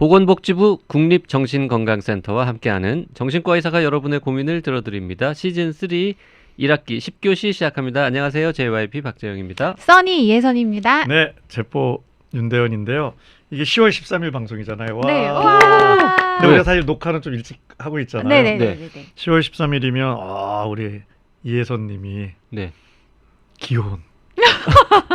보건복지부 국립정신건강센터와 함께하는 정신과 의사가 여러분의 고민을 들어드립니다. 시즌 3 1학기 10교시 시작합니다. 안녕하세요. JYP 박재영입니다. 써니 이혜선입니다. 네, 제보 윤대현인데요. 이게 10월 13일 방송이잖아요. 와. 네. 와. 근데 우리가 사실 녹화는 좀 일찍 하고 있잖아요. 네네네. 네. 10월 13일이면 아, 우리 이혜선 님이 네. 기혼.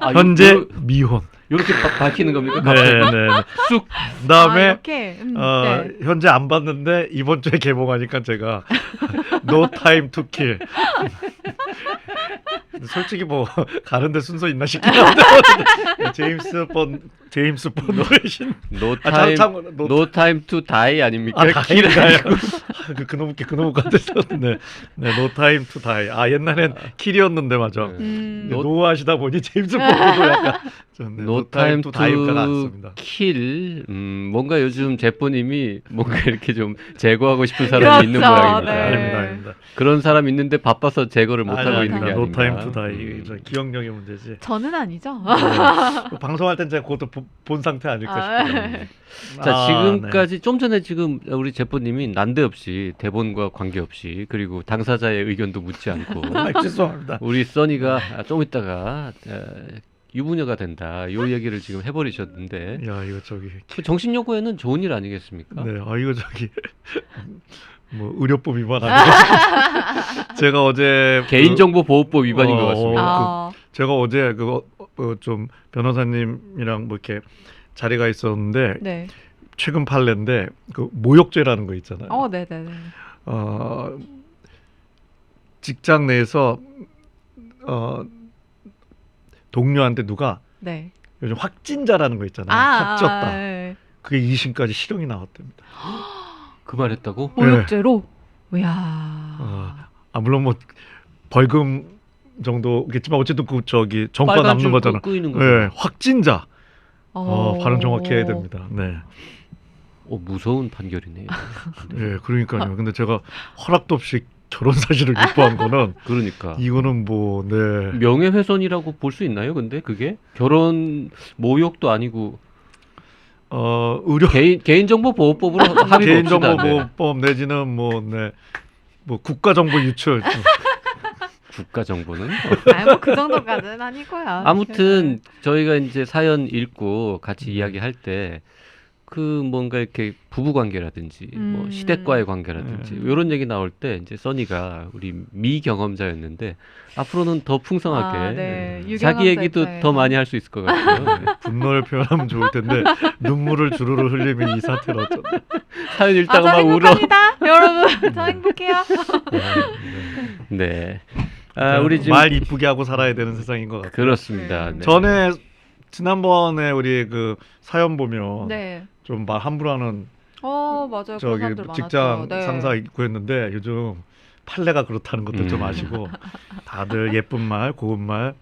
아, 현재 요- 미혼. 요렇게 바- 밝히는 겁니까? 네, 갑자기? 네. 네. 쑥. 아, 그다음에 이렇게. 음, 어, 네. 현재 안 봤는데 이번 주에 개봉하니까 제가 No Time to Kill. 솔직히 뭐 가는데 순서 있나 싶긴 한데 제임스 본 제임스 본 대신 노 아, 타임 참, 노, 노 타임 투 다이 아닙니까? 아, 다행인가요? 그 그놈 그 그놈 같았어. 네, 네, No Time to Die. 아 옛날엔 킬이었는데 맞아. 네. 음. 네, 노- 노하시다 보니 제임스 본도 약간 좀, 네, 노 타임 투. 킬. 음, 뭔가 요즘 제포님이 뭔가 이렇게 좀 제거하고 싶은 사람이 있는 그렇죠. 모양입니다. 네. 아닙니다, 아닙니다. 그런 사람 있는데 바빠서 제거를 못 하고 아니, 있는 게 아닙니다. No. Time to Die. 음. 저 기억력의 문제지. 저는 아니죠. 네. 방송할 땐 제가 그것도 보- 본 상태 아닐까 아, 싶어요. 자 아, 지금까지 좀 전에 지금 우리 제포님이 난데없이 대본과 관계없이 그리고 당사자의 의견도 묻지 않고 네. 아, 죄송합니다. 우리 써니가 아, 좀 있다가 에, 유부녀가 된다 요 얘기를 지금 해버리셨는데 야 이거 저기 그 정신 요구에는 좋은 일 아니겠습니까? 네, 아 이거 저기 뭐 의료법 위반 아니에요? 제가 어제 그- 개인정보 보호법 위반인 것 어, 같습니다. 아, 제가 어제 그거 어, 좀 변호사님이랑 뭐 이렇게 자리가 있었는데 네. 최근 판례인데 그 모욕죄라는 거 있잖아요. 어, 네 네 네. 어, 직장 내에서 어, 동료한테 누가 네. 요즘 확진자라는 거 있잖아요. 아, 확졌다. 아, 네. 그게 2심까지 실형이 나왔답니다. 그 말했다고? 모욕죄로. 이야. 어, 아 물론 뭐 벌금 정도겠지만 어쨌든 그 저기 정과 빨간 남는 줄 거잖아. 끄, 끄이는 거. 네, 확진자. 어, 어. 발음 정확히 해야 됩니다. 네. 어, 무서운 판결이네요. 예, 그러니까요. 근데 제가 허락도 없이 결혼 사실을 유포한 거는 그러니까 이거는 뭐 네. 명예훼손이라고 볼 수 있나요? 근데 그게 결혼 모욕도 아니고 어, 의료 개인 개인정보 보호법으로 합의 봅시다. 네. 개인정보 보호법 내지는 뭐 네. 뭐 국가정보 유출 국가 정보는 아니, 뭐그 정도까지는 아니고요. 아무튼 저희가 이제 사연 읽고 음. 같이 이야기할 때 그 뭔가 이렇게 부부 관계라든지 뭐 음. 시댁과의 관계라든지 음. 이런 얘기 나올 때 이제 써니가 우리 미 경험자였는데 앞으로는 더 풍성하게 아, 네. 음, 자기 얘기도 입장에서. 더 많이 할 수 있을 것 같아요. 네. 분노를 표현하면 좋을 텐데 눈물을 주르르 흘리면 이 사태로 어쩌나. 사연 아, 읽다가 저막 울어. 행복합니다. 여러분, 저 행복해요. 네. 아, 우리 지금 말 이쁘게 하고 살아야 되는 세상인 것 같아요. 그렇습니다. 네. 네. 전에 지난번에 우리 그 사연 보면 네. 좀 말 함부로 하는 어, 맞아요. 그런 저기 사람들 직장 많았죠. 네. 상사 있고 했는데 요즘 판례가 그렇다는 것들 좀 음. 아시고 다들 예쁜 말, 고운 말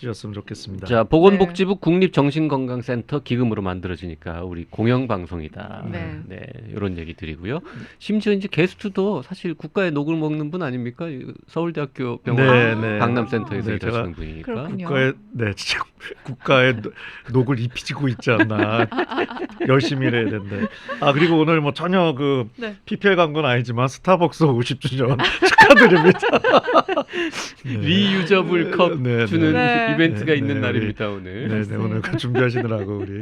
쓰셨으면 좋겠습니다. 자, 보건복지부 국립정신건강센터 기금으로 만들어지니까 우리 공영방송이다. 네. 네, 이런 얘기 드리고요. 심지어 이제 게스트도 사실 국가의 녹을 먹는 분 아닙니까? 이 서울대학교 병원 네, 네. 강남센터에서 네, 일하시는 분이니까. 그렇군요. 국가의 네 진짜 국가의 노- 녹을 입히고 있지 않나 열심히 일해야 된대. 아 그리고 오늘 뭐 전혀 그 네. PPL 간건 아니지만 스타벅스 50주년 축하드립니다. 네. 리유저블 컵 네, 주는 네. 이벤트가 네, 있는 네, 날입니다 오늘. 네, 네 오늘 그 준비하시느라고 우리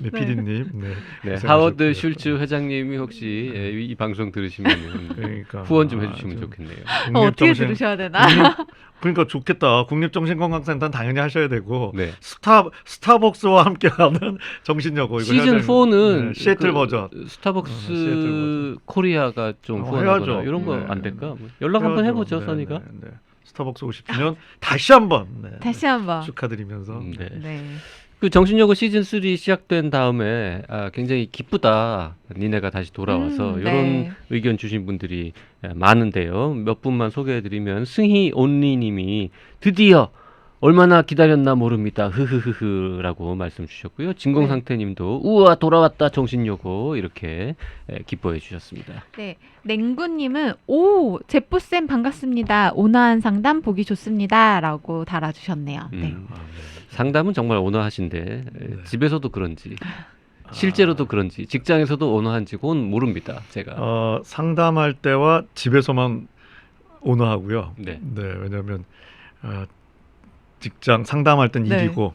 네, PD님 네, 네. 하워드 슐츠 회장님이 혹시 예, 이 방송 들으시면 그러니까 후원 좀 아, 해주시면 좀 좋겠네요. 어, 어떻게 들으셔야 되나? 국립- 그러니까 좋겠다. 국립정신건강센터는 당연히 하셔야 되고 네. 스타 스타벅스와 함께하는 정신여고 이거 시즌 해야 되는- 4는 네, 시애틀 버전. 스타벅스 어, 시애틀 코리아가 좀 어, 후원하거나 해야죠. 이런 거 네. 안 될까? 뭐 연락 한번 해보죠, 네, 써니가. 스타벅스 50주년 다시 한번 네, 다시 한번. 축하드리면서 음, 네. 네. 그 정신여고 시즌 3 시작된 다음에 아, 굉장히 기쁘다. 니네가 다시 돌아와서 음, 이런 네. 의견 주신 분들이 예, 많은데요. 몇 분만 소개해드리면 승희 온리님이 드디어 얼마나 기다렸나 모릅니다. 흐흐흐흐라고 말씀 주셨고요. 진공상태님도 우와 돌아왔다 정신여고 이렇게 예, 기뻐해 주셨습니다. 네. 냉구님은 오 제프 쌤 반갑습니다. 온화한 상담 보기 좋습니다라고 달아주셨네요. 네. 음, 상담은 정말 온화하신데 예, 네. 집에서도 그런지 실제로도 그런지 직장에서도 온화한지 그건 모릅니다. 제가. 어, 상담할 때와 집에서만 온화하고요. 네. 왜냐하면 어, 직장 상담할 땐 네. 일이고,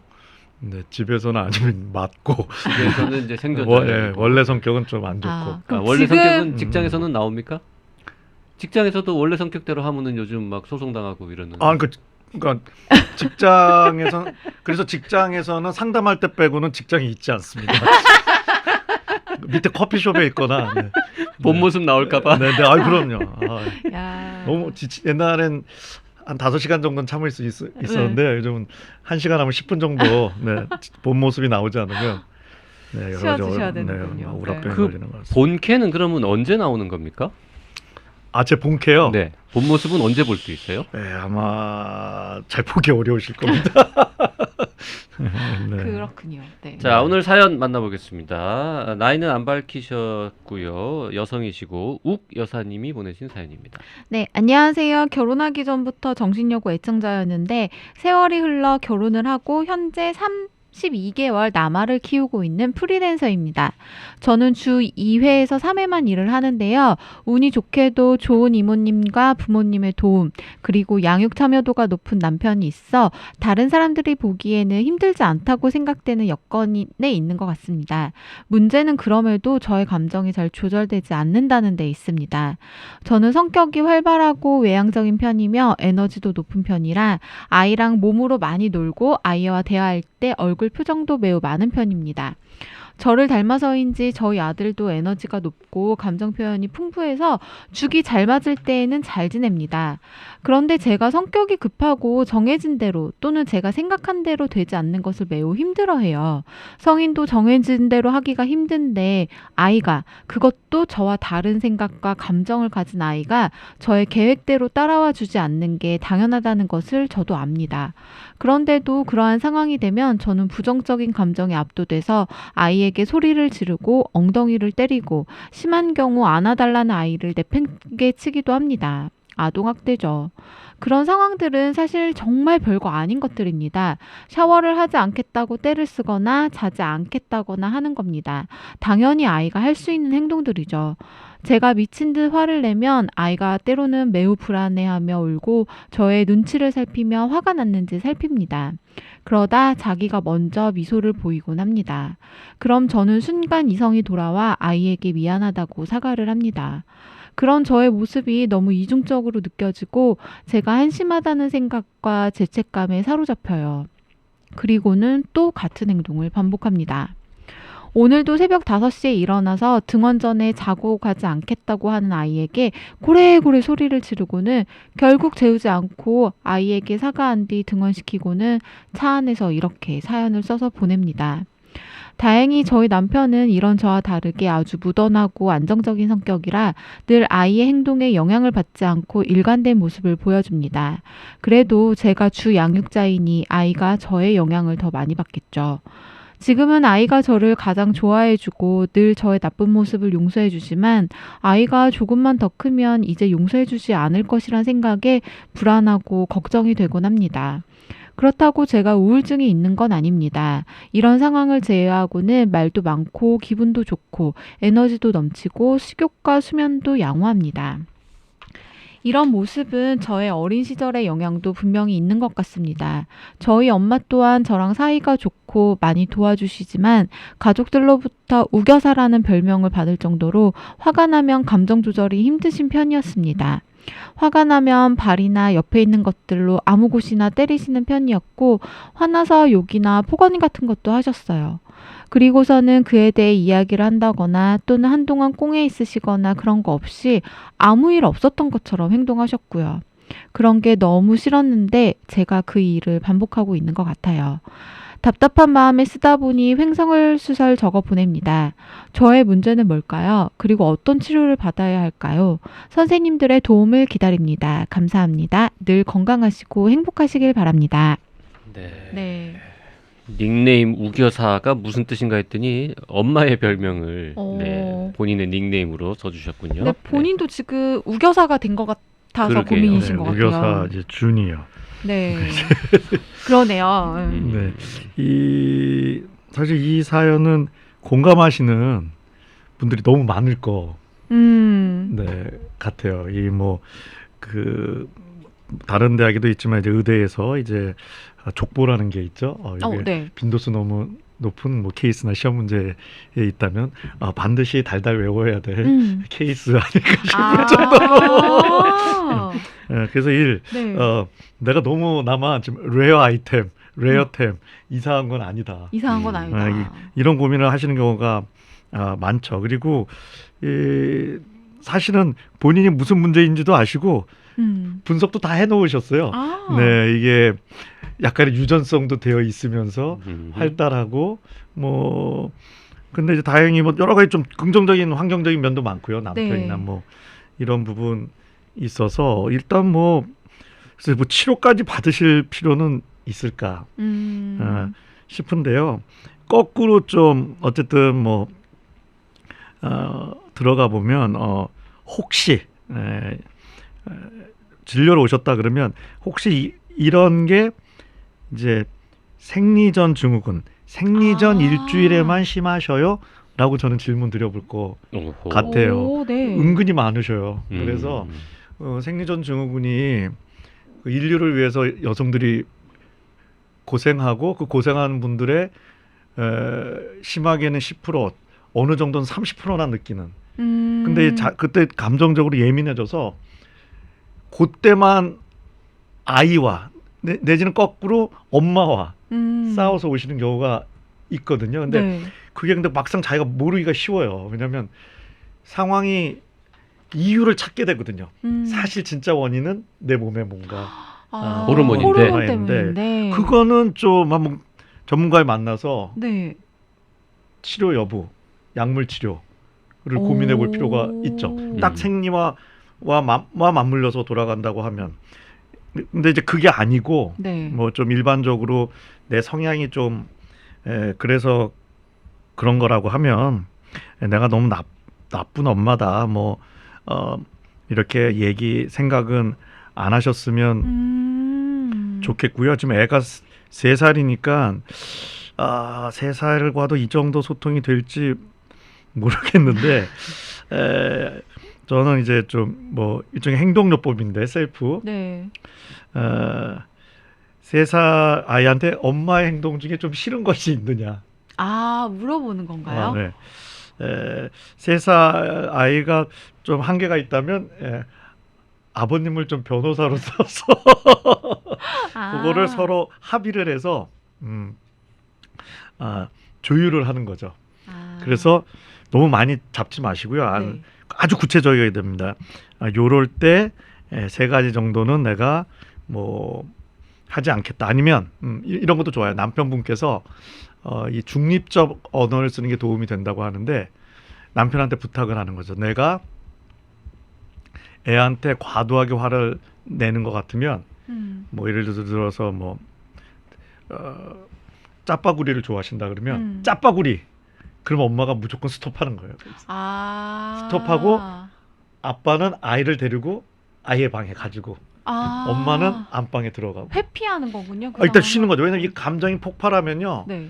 네, 집에서는 아니면 맞고. 집에서는 이제 생존자. 원- 예, 원래 성격은 좀 안 좋고. 아, 아, 그럼 원래 지금 성격은 음. 직장에서는 나옵니까? 직장에서도 원래 성격대로 하면은 요즘 막 소송 당하고 이러는. 아, 그, 그러니까 직장에서 그래서 직장에서는 상담할 때 빼고는 직장이 있지 않습니다. 밑에 커피숍에 있거나. 네. 본 모습 나올까봐. 네, 네, 아, 그럼요. 아, 야. 너무 지치, 옛날엔 한 다섯 시간 정도는 참을 수 있, 있었는데 네. 요즘은 한 시간 하면 10분 정도 네, 본 모습이 나오지 않으면 네, 여러 가지 쉬어주셔야 얼- 되는군요. 네, 우라병이 그 걸리는 것 같습니다. 본캐는 그러면 언제 나오는 겁니까? 아, 제 본캐요? 네. 본 모습은 언제 볼 수 있어요? 네, 아마 잘 보기 어려우실 겁니다. 네. 그렇군요. 네. 자, 오늘 사연 만나보겠습니다. 나이는 안 밝히셨고요. 여성이시고 욱 여사님이 보내신 사연입니다. 네, 안녕하세요. 결혼하기 전부터 정신여고 애청자였는데 세월이 흘러 결혼을 하고 현재 32개월 남아를 키우고 있는 프리랜서입니다. 저는 주 2회에서 3회만 일을 하는데요. 운이 좋게도 좋은 이모님과 부모님의 도움, 그리고 양육 참여도가 높은 남편이 있어 다른 사람들이 보기에는 힘들지 않다고 생각되는 여건에 있는 것 같습니다. 문제는 그럼에도 저의 감정이 잘 조절되지 않는다는 데 있습니다. 저는 성격이 활발하고 외향적인 편이며 에너지도 높은 편이라 아이랑 몸으로 많이 놀고 아이와 대화할 때 얼굴 표정도 매우 많은 편입니다. 저를 닮아서인지 저희 아들도 에너지가 높고 감정 표현이 풍부해서 죽이 잘 맞을 때에는 잘 지냅니다. 그런데 제가 성격이 급하고 정해진 대로 또는 제가 생각한 대로 되지 않는 것을 매우 힘들어해요. 성인도 정해진 대로 하기가 힘든데 아이가 그것도 저와 다른 생각과 감정을 가진 아이가 저의 계획대로 따라와 주지 않는 게 당연하다는 것을 저도 압니다. 그런데도 그러한 상황이 되면 저는 부정적인 감정에 압도돼서 아이 에게 소리를 지르고 엉덩이를 때리고 심한 경우 안아달라는 아이를 내팽개 치기도 합니다. 아동학대죠. 그런 상황들은 사실 정말 별거 아닌 것들입니다. 샤워를 하지 않겠다고 때를 쓰거나 자지 않겠다거나 하는 겁니다. 당연히 아이가 할 수 있는 행동들이죠. 제가 미친 듯 화를 내면 아이가 때로는 매우 불안해하며 울고 저의 눈치를 살피며 화가 났는지 살핍니다. 그러다 자기가 먼저 미소를 보이곤 합니다. 그럼 저는 순간 이성이 돌아와 아이에게 미안하다고 사과를 합니다. 그런 저의 모습이 너무 이중적으로 느껴지고 제가 한심하다는 생각과 죄책감에 사로잡혀요. 그리고는 또 같은 행동을 반복합니다. 오늘도 새벽 5시에 일어나서 등원 전에 자고 가지 않겠다고 하는 아이에게 고래고래 소리를 지르고는 결국 재우지 않고 아이에게 사과한 뒤 등원시키고는 차 안에서 이렇게 사연을 써서 보냅니다. 다행히 저희 남편은 이런 저와 다르게 아주 무던하고 안정적인 성격이라 늘 아이의 행동에 영향을 받지 않고 일관된 모습을 보여줍니다. 그래도 제가 주 양육자이니 아이가 저의 영향을 더 많이 받겠죠. 지금은 아이가 저를 가장 좋아해주고 늘 저의 나쁜 모습을 용서해주지만 아이가 조금만 더 크면 이제 용서해주지 않을 것이란 생각에 불안하고 걱정이 되곤 합니다. 그렇다고 제가 우울증이 있는 건 아닙니다. 이런 상황을 제외하고는 말도 많고 기분도 좋고 에너지도 넘치고 식욕과 수면도 양호합니다. 이런 모습은 저의 어린 시절의 영향도 분명히 있는 것 같습니다. 저희 엄마 또한 저랑 사이가 좋고 많이 도와주시지만 가족들로부터 우겨사라는 별명을 받을 정도로 화가 나면 감정 조절이 힘드신 편이었습니다. 화가 나면 발이나 옆에 있는 것들로 아무 곳이나 때리시는 편이었고 화나서 욕이나 폭언 같은 것도 하셨어요. 그리고서는 그에 대해 이야기를 한다거나 또는 한동안 꽁에 있으시거나 그런 거 없이 아무 일 없었던 것처럼 행동하셨고요. 그런 게 너무 싫었는데 제가 그 일을 반복하고 있는 것 같아요. 답답한 마음에 쓰다 보니 횡성을 수설 적어 보냅니다. 저의 문제는 뭘까요? 그리고 어떤 치료를 받아야 할까요? 선생님들의 도움을 기다립니다. 감사합니다. 늘 건강하시고 행복하시길 바랍니다. 네. 네. 닉네임 우겨사가 무슨 뜻인가 했더니 엄마의 별명을 어. 네, 본인의 닉네임으로 써주셨군요. 근데 본인도 지금 우겨사가 된 것 같아서 그러게요. 고민이신 네, 것 우겨사 같아요. 이제 준이요. 네. 그러네요. 음. 음. 네. 이 사실 이 사연은 공감하시는 분들이 너무 많을 거 음. 네, 같아요. 이 뭐 그 다른 대학에도 있지만 이제 의대에서 이제 족보라는 게 있죠. 어, 어, 이게 네. 빈도수 너무 높은 뭐 케이스나 시험 문제에 있다면 아, 반드시 달달 외워야 될 음. 케이스 아닐까 싶을 아. 예, 그래서 일 네. 어, 내가 너무 나만 지금 레어 아이템, 레어템 이상한 건 아니다. 이상한 건 음. 아니다. 아, 이- 이런 고민을 하시는 경우가 아, 많죠. 그리고 이, 사실은 본인이 무슨 문제인지도 아시고 음. 분석도 다 해놓으셨어요. 아. 네, 이게 약간의 유전성도 되어 있으면서 음. 활달하고 뭐 근데 이제 다행히 뭐 여러 가지 좀 긍정적인 환경적인 면도 많고요. 남편이나 네. 뭐 이런 부분 있어서 일단 뭐 그래서 뭐 치료까지 받으실 필요는 있을까 음. 어, 싶은데요. 거꾸로 좀 어쨌든 뭐 어, 들어가 보면 어, 혹시 에, 에, 진료를 오셨다 그러면 혹시 이, 이런 게 이제 생리전 증후군 생리전 아. 일주일에만 심하셔요? 라고 저는 질문 드려볼 거 오호. 같아요. 오, 네. 은근히 많으셔요. 음. 그래서 어, 생리전 증후군이 그 인류를 위해서 여성들이 고생하고 그 고생하는 분들의 에, 심하게는 10% 어느 정도는 30%나 느끼는. 음. 근데 자, 그때 감정적으로 예민해져서 그때만 아이와 내, 내지는 거꾸로 엄마와 음. 싸워서 오시는 경우가 있거든요. 근데 네. 그게 근데 막상 자기가 모르기가 쉬워요. 왜냐하면 상황이 이유를 찾게 되거든요. 음. 사실 진짜 원인은 내 몸에 뭔가 아, 호르몬인데. 호르몬 호르몬인데 때문인데. 그거는 좀 한번 전문가를 만나서 네. 치료 여부, 약물 치료를 고민해 볼 필요가 있죠. 오. 딱 생리와 와, 마, 와 맞물려서 돌아간다고 하면 근데 이제 그게 아니고 네. 뭐 좀 일반적으로 내 성향이 좀 에, 그래서 그런 거라고 하면 에, 내가 너무 나, 나쁜 엄마다 뭐 어, 이렇게 얘기 생각은 안 하셨으면 음. 좋겠고요. 지금 애가 스- 세 살이니까 아, 세 살과도 이 정도 소통이 될지 모르겠는데 에, 저는 이제 좀 뭐 일종의 행동요법인데 셀프 네. 어, 세살 아이한테 엄마의 행동 중에 좀 싫은 것이 있느냐. 아, 물어보는 건가요? 아, 네. 에, 세살 아이가 좀 한계가 있다면 에, 아버님을 좀 변호사로 써서 아. 그거를 서로 합의를 해서 음, 아, 조율을 하는 거죠. 아. 그래서 너무 많이 잡지 마시고요. 안- 네. 아주 구체적이어야 됩니다. 아, 요럴 때 세 가지 정도는 내가 뭐 하지 않겠다. 아니면 음, 이- 이런 것도 좋아요. 남편분께서 어, 이 중립적 언어를 쓰는 게 도움이 된다고 하는데 남편한테 부탁을 하는 거죠. 내가 애한테 과도하게 화를 내는 것 같으면 음. 뭐 예를 들어서 뭐 어, 짜파구리를 좋아하신다 그러면 음. 짜파구리 그럼 엄마가 무조건 스톱하는 거예요. 아. 스톱하고 아빠는 아이를 데리고 아이의 방에 가지고 아. 엄마는 안방에 들어가고 회피하는 거군요. 그 아, 일단. 쉬는 거죠. 왜냐면 이 감정이 폭발하면요. 네.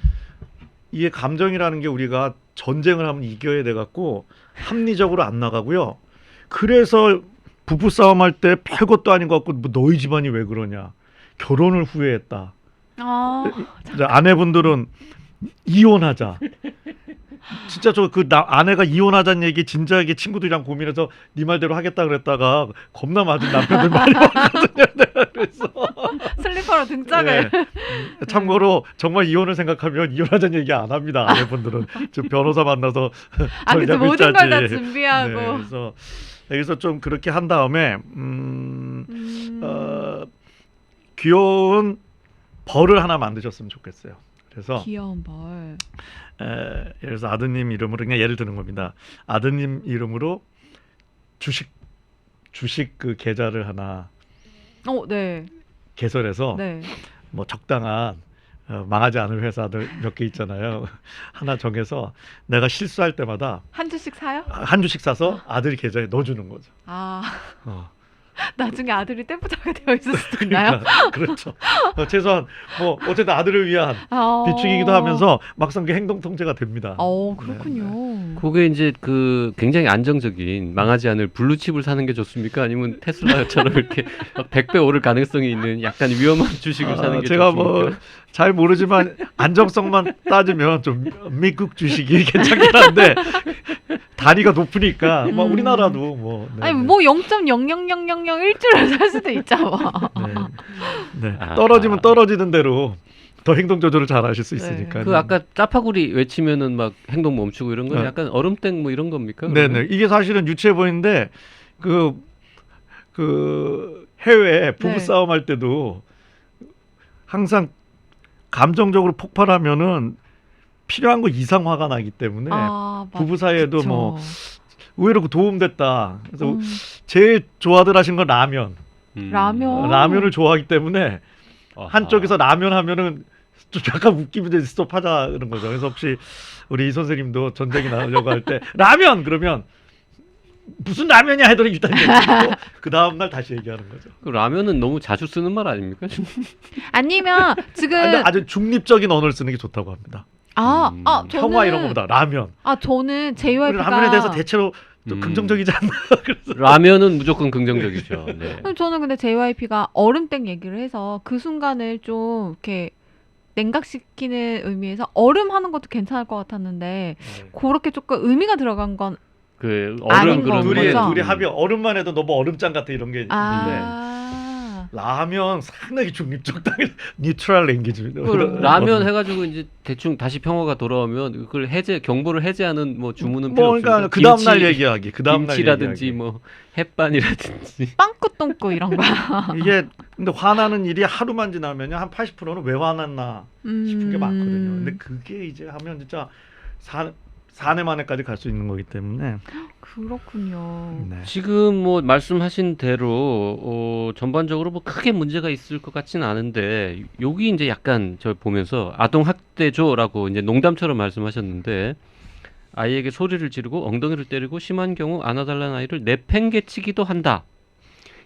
이게 감정이라는 게 우리가 전쟁을 하면 이겨야 돼 갖고 합리적으로 안 나가고요. 그래서 부부 싸움 할 때 별것도 아닌 것 같고 뭐 너희 집안이 왜 그러냐. 결혼을 후회했다. 아. 아내분들은 이혼하자. 진짜 저 그 아내가 이혼하자는 얘기 진지하게 친구들이랑 고민해서 네 말대로 하겠다 그랬다가 겁나 맞은 남편들 많이 봤거든요. 내가 그래서 슬리퍼로 등짝을. 네. 음, 참고로 정말 이혼을 생각하면 이혼하자는 얘기 안 합니다. 아내분들은 저 변호사 만나서 아, 그래서 모든 걸 다. 준비하고. 네, 그래서 여기서 좀 그렇게 한 다음에 음, 음. 어, 귀여운 벌을 하나 만드셨으면 좋겠어요. 그래서 귀여운 벌. 에, 예를 들어서 아드님 이름으로 그냥 예를 드는 겁니다. 아드님 이름으로 주식 주식 그 계좌를 하나 어, 네. 개설해서 네. 뭐 적당한 어, 망하지 않을 회사들 몇 개 있잖아요. 하나 정해서 내가 실수할 때마다 한 주씩 사요? 한 주씩 사서 아들 계좌에 넣어주는 거죠. 아. 어. 나중에 아들이 떼부자가 되어 있을 수도 있나요? 그러니까, 그렇죠. 어, 최소한 뭐 어쨌든 아들을 위한 아, 비축이기도 하면서 막상 그 행동 통제가 됩니다. 어 그렇군요. 그게 이제 그 굉장히 안정적인 망하지 않을 블루칩을 사는 게 좋습니까? 아니면 테슬라처럼 이렇게 막 100배 오를 가능성이 있는 약간 위험한 주식을 아, 사는 게 제가 좋습니까? 뭐잘 모르지만 안정성만 따지면 좀 미국 주식이 괜찮긴 한데 단위가 높으니까 뭐 음. 우리나라도 뭐 네, 아니 네. 뭐 0.00001주를 살 수도 있죠. 뭐. 네. 네. 아. 떨어지면 떨어지는 대로 더 행동 조절을 잘 하실 수 있으니까. 그 아까 짜파구리 외치면은 막 행동 멈추고 이런 건 네. 약간 얼음땡 뭐 이런 겁니까? 네네 그러면? 이게 사실은 유치해 보이는데 그 그 해외 부부 네. 싸움 할 때도 항상 감정적으로 폭발하면은 필요한 거 이상 화가 나기 때문에 아, 맞- 부부 사이에도 그쵸. 뭐 의외로 그 도움됐다. 그래서 음, 제일 좋아들 하신 건 라면. 음. 라면. 라면을 좋아하기 때문에 아하. 한쪽에서 라면 하면은 좀 약간 웃기면 이제 스톱하자 그런 거죠. 그래서 혹시 우리 이 선생님도 전쟁이 나려고 할 때 라면 그러면 무슨 라면이야 하더니 일단 얘기하고 그 다음 날 다시 얘기하는 거죠. 그 라면은 너무 자주 쓰는 말 아닙니까? 아니면 지금 아주 중립적인 언어를 쓰는 게 좋다고 합니다. 아, 음. 아 저는 평화 이런 거보다 라면. 아 저는 우리 JYP가 라면에 대해서 대체로 좀 음. 긍정적이지 않나. 그래서 라면은 무조건 긍정적이죠. 네. 저는 근데 JYP가 얼음땡 얘기를 해서 그 순간을 좀 이렇게 냉각시키는 의미에서 얼음 하는 것도 괜찮을 것 같았는데 그렇게 조금 의미가 들어간 건 그 아닌 얼음 그런 거죠. 둘이 거죠? 둘이 합이 얼음만 해도 너무 얼음장 같아 이런 게 있는데 아. 라면 상당히 중립적 당일 뉴트럴 랭귀지입니다. 그 라면 해가지고 이제 대충 다시 평화가 돌아오면 그걸 해제 경보를 해제하는 뭐 주문은 필요 뭐 없습니다. 그러니까 그 다음 날 얘기하기. 그 다음 날 김치라든지. 뭐 햇반이라든지 빵꾸똥꾸 이런 거. 이게 근데 화나는 일이 하루만 지나면요 한 80%는 왜 화났나 싶은 게 음. 많거든요. 근데 그게 이제 하면 진짜 사, 사내 만에까지 갈 수 있는 거기 때문에 그렇군요. 네. 지금 뭐 말씀하신 대로 어, 전반적으로 뭐 크게 문제가 있을 것 같지는 않은데 여기 이제 약간 저 보면서 아동 학대죠라고 이제 농담처럼 말씀하셨는데 아이에게 소리를 지르고 엉덩이를 때리고 심한 경우 안아달라는 아이를 내팽개치기도 한다.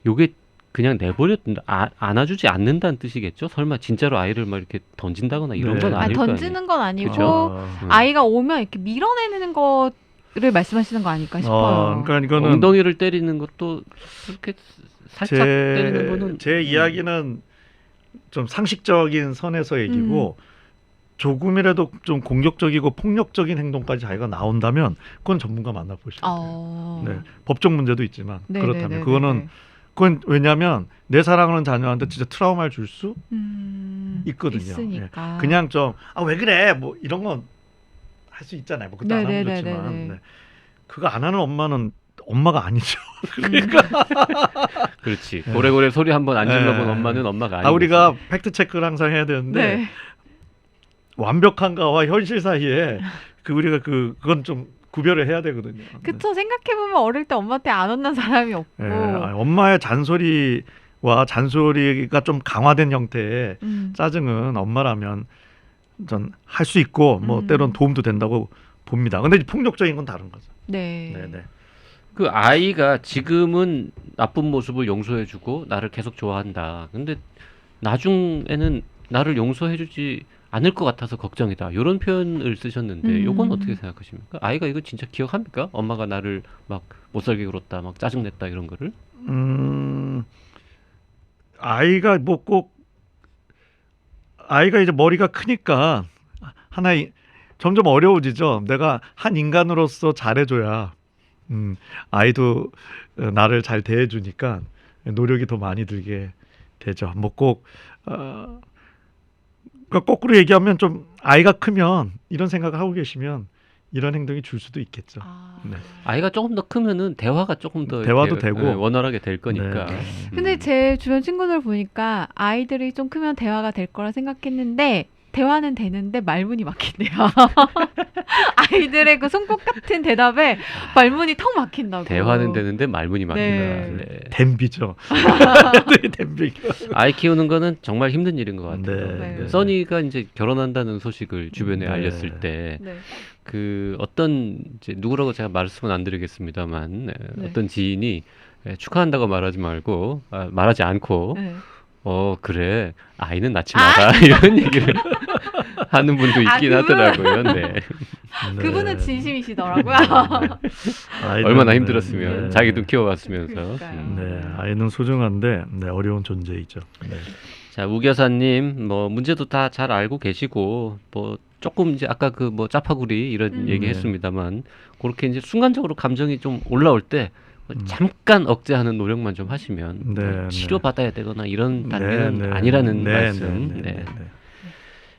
요게 그냥 내버렸다 아, 안아주지 않는다는 뜻이겠죠? 설마 진짜로 아이를 막 이렇게 던진다거나 이런 네. 건 아, 아 아닐 거 아니에요? 던지는 건 아니고 그죠? 어, 음. 아이가 오면 이렇게 밀어내는 거를 말씀하시는 거 아닐까 싶어요. 어, 그러니까 이거는 엉덩이를 때리는 것도 그렇게 살짝 때리는 거는 제, 제 이야기는 좀 상식적인 선에서 얘기고 음. 조금이라도 좀 공격적이고 폭력적인 행동까지 자기가 나온다면 그건 전문가 만나보시면 돼요. 어. 네. 법적 문제도 있지만 네, 그렇다면 네, 네, 그거는 네. 그건 왜냐하면 내 사랑하는 자녀한테 진짜 트라우마를 줄 수 음, 있거든요. 있으니까. 그냥 좀 아 왜 그래 뭐 이런 건 할 수 있잖아요. 뭐 그것도 안 하면 네네네네네. 좋지만 네. 그거 안 하는 엄마는 엄마가 아니죠. 그렇지. 네. 고래고래 소리 한번 안 질러본 네. 엄마는 엄마가 아니고. 아 우리가 팩트 체크를 항상 해야 되는데 네. 완벽한가와 현실 사이에 그 우리가 그 그건 좀 구별을 해야 되거든요. 그쵸 생각해 보면 어릴 때 엄마한테 안 혼난 사람이 없고. 네. 아, 엄마의 잔소리와 잔소리가 좀 강화된 형태의 음. 짜증은 엄마라면 전 할 수 있고 뭐 음. 때론 도움도 된다고 봅니다. 근데 폭력적인 건 다른 거죠. 네. 네, 네. 그 아이가 지금은 나쁜 모습을 용서해주고 나를 계속 좋아한다. 근데 나중에는 나를 용서해주지 않을 것 같아서 걱정이다. 이런 표현을 쓰셨는데 음. 요건 어떻게 생각하십니까? 아이가 이거 진짜 기억합니까? 엄마가 나를 막 못 살게 굴었다, 막 짜증 냈다 이런 거를? 음, 아이가 뭐 꼭 아이가 이제 머리가 크니까 하나의 점점 어려워지죠. 내가 한 인간으로서 잘해줘야 음, 아이도 어, 나를 잘 대해주니까 노력이 더 많이 들게 되죠. 뭐꼭 어, 그러니까 거꾸로 얘기하면 좀 아이가 크면 이런 생각을 하고 계시면 이런 행동이 줄 수도 있겠죠. 아. 네. 아이가 조금 더 크면은 대화가 조금 더 대화도 이렇게, 되고. 예, 원활하게 될 거니까. 네. 근데 음. 제 주변 친구들 보니까 아이들이 좀 크면 대화가 될 거라 생각했는데 대화는 되는데 말문이 막힌대요. 아이들의 그 송곳 같은 대답에 말문이 턱 막힌다고. 대화는 되는데 말문이 막힌다. 네. 네. 댐비죠. 네, 댐비. 아이 키우는 거는 정말 힘든 일인 것 같아요. 네, 네. 써니가 이제 결혼한다는 소식을 주변에 네. 알렸을 때 네. 그 어떤 이제 누구라고 제가 말씀은 안 드리겠습니다만 네, 네. 어떤 지인이 예, 축하한다고 말하지 말고 아, 말하지 않고 네. 어 그래 아이는 낳지 마라 이런 얘기를 하는 분도 아, 있긴 그분. 하더라고요. 네. 그분은 네. 진심이시더라고요. 아이는, 얼마나 네, 힘들었으면 네. 자기도 키워왔으면서. 음. 네, 아이는 소중한데 네, 어려운 존재이죠. 네. 자 우겨사님 뭐 문제도 다 잘 알고 계시고 뭐 조금 이제 아까 그 뭐 짜파구리 이런 음. 얘기했습니다만 그렇게 이제 순간적으로 감정이 좀 올라올 때 음. 잠깐 억제하는 노력만 좀 하시면 네, 뭐 네. 치료 받아야 되거나 이런 네, 단계는 네, 아니라는 네, 말씀 네, 네, 네. 네, 네.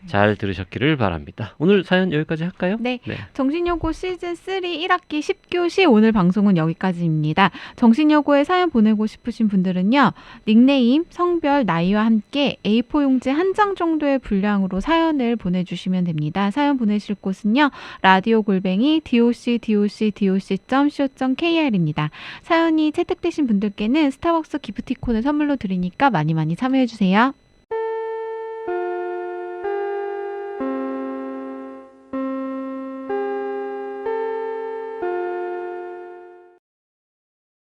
잘 들으셨기를 바랍니다. 오늘 사연 여기까지 할까요? 네. 네. 정신여고 시즌 3 1학기 10교시 오늘 방송은 여기까지입니다. 정신여고에 사연 보내고 싶으신 분들은요. 닉네임, 성별, 나이와 함께 A4 용지 한 장 정도의 분량으로 사연을 보내주시면 됩니다. 사연 보내실 곳은요. 라디오 골뱅이 docdocdoc.co.kr입니다. 사연이 채택되신 분들께는 스타벅스 기프티콘을 선물로 드리니까 많이 많이 참여해주세요.